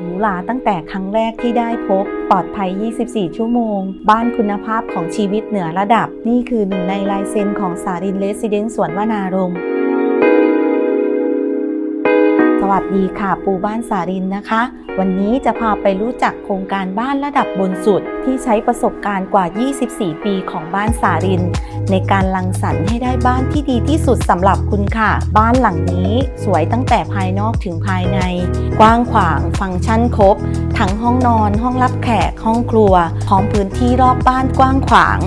หรูหราตั้งแต่ครั้งแรกที่ได้พบ ปลอดภัย 24 ชั่วโมง บ้านคุณภาพของชีวิตเหนือระดับ นี่คือหนึ่งในลายเซ็นของสารินเลสซิเดนสวนวนารม วัสดีค่ะ ปูบ้านสารินนะคะ วันนี้จะพาไปรู้จักโครงการบ้านระดับบนสุด ที่ใช้ประสบการณ์กว่า 24 ปีของบ้านสาริน ในการรังสรรค์ให้ได้บ้านที่ดีที่สุดสำหรับคุณค่ะ บ้านหลังนี้สวยตั้งแต่ภายนอกถึงภายใน กว้างขวางฟังก์ชันครบ ทั้งห้องนอน ห้องรับแขก ห้องครัวพร้อมพื้นที่รอบบ้านกว้างขวาง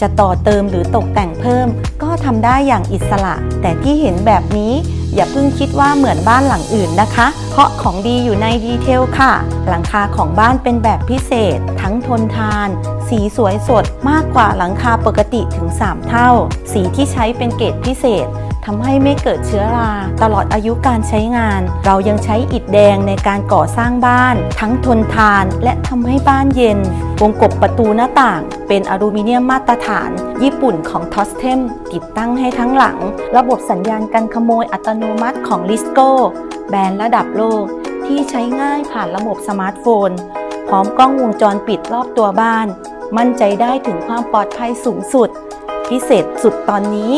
จะต่อเติมหรือตกแต่งเพิ่ม ก็ทำได้อย่างอิสระ แต่ที่เห็นแบบนี้ อย่าเพิ่งคิดว่าเหมือนบ้านหลังอื่นนะคะ เพราะของดีอยู่ในดีเทลค่ะ หลังคาของบ้านเป็นแบบพิเศษ ทั้งทนทาน สีสวยสดมากกว่าหลังคาปกติถึง 3 เท่า สีที่ใช้เป็นเกรดพิเศษ ทำให้ไม่เกิดเชื้อรา ตลอดอายุการใช้งาน เรายังใช้อิฐแดงในการก่อสร้างบ้าน ทั้งทนทานและทำให้บ้านเย็น วงกบประตูหน้าต่าง เป็นอลูมิเนียมมาตรฐาน ญี่ปุ่นของทอสเทมติดตั้งให้ทั้งหลัง ระบบสัญญาณกันขโมยอัตโนมัติของลิสโกแบรนด์ระดับโลก ที่ใช้ง่ายผ่านระบบสมาร์ทโฟน พร้อมกล้องวงจรปิดรอบตัวบ้าน มั่นใจได้ถึงความปลอดภัยสูงสุด พิเศษสุดตอนนี้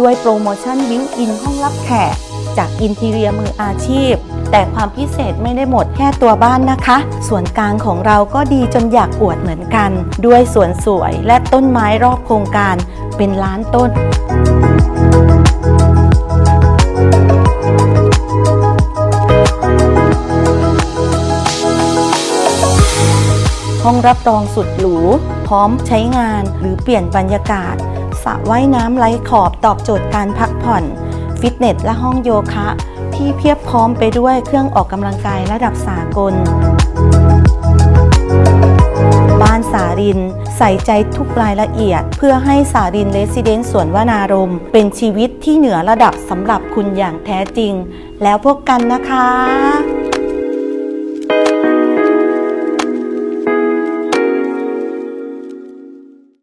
ด้วยโปรโมชั่นวิวอินห้องรับแขก จากอินทีเรียมืออาชีพ แต่ความพิเศษไม่ได้หมดแค่ตัวบ้านนะคะ ส่วนกลางของเราก็ดีจนอยากอวดเหมือนกัน ด้วยสวนสวยและต้นไม้รอบโครงการเป็นล้านต้นห้องรับรองสุดหรู พร้อมใช้งานหรือเปลี่ยนบรรยากาศ ระว่ายน้ำไร้ขอบตอบโจทย์การพักผ่อน ฟิตเนสและห้องโยคะ ที่เพียบพร้อมไปด้วยเครื่องออกกำลังกายระดับสากล บ้านสาริน ใส่ใจทุกรายละเอียด เพื่อให้สารินเลสซิเดนสวนวนารม เป็นชีวิตที่เหนือระดับสำหรับคุณอย่างแท้จริง แล้วพบกันนะคะ